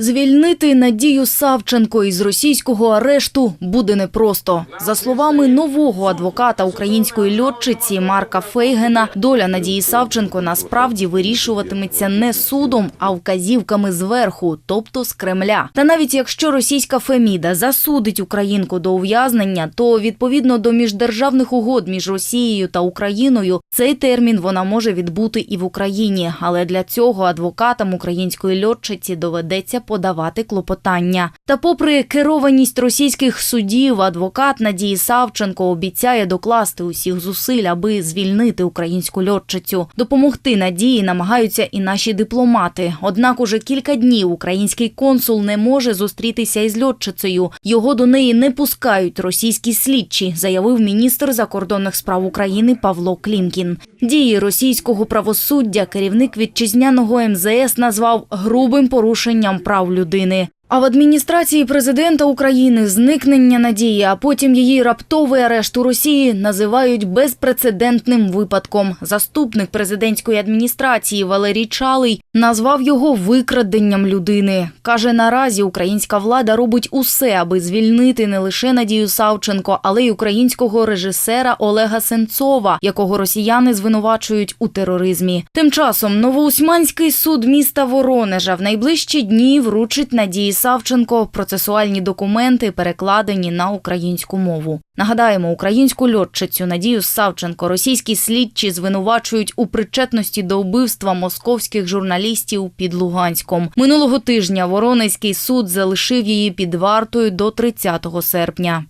Звільнити Надію Савченко із російського арешту буде непросто. За словами нового адвоката української льотчиці Марка Фейгена, доля Надії Савченко насправді вирішуватиметься не судом, а вказівками зверху, тобто з Кремля. Та навіть якщо російська Феміда засудить українку до ув'язнення, то відповідно до міждержавних угод між Росією та Україною цей термін вона може відбути і в Україні. Але для цього адвокатам української льотчиці доведеться подавати клопотання. Та попри керованість російських судів, адвокат Надії Савченко обіцяє докласти усіх зусиль, аби звільнити українську льотчицю. Допомогти Надії намагаються і наші дипломати. Однак уже кілька днів український консул не може зустрітися із льотчицею. Його до неї не пускають російські слідчі, заявив міністр закордонних справ України Павло Клімкін. Дії російського правосуддя керівник вітчизняного МЗС назвав грубим порушенням прав людини. А в адміністрації президента України зникнення надії, а потім її раптовий арешт у Росії називають безпрецедентним випадком. Заступник президентської адміністрації Валерій Чалий назвав його викраденням людини. Каже, наразі українська влада робить усе, аби звільнити не лише Надію Савченко, але й українського режисера Олега Сенцова, якого росіяни звинувачують у тероризмі. Тим часом Новоусманський суд міста Воронежа в найближчі дні вручить Надії Савченко процесуальні документи, перекладені на українську мову. Нагадаємо, українську льотчицю Надію Савченко російські слідчі звинувачують у причетності до вбивства московських журналістів під Луганськом. Минулого тижня Воронезький суд залишив її під вартою до 30 серпня.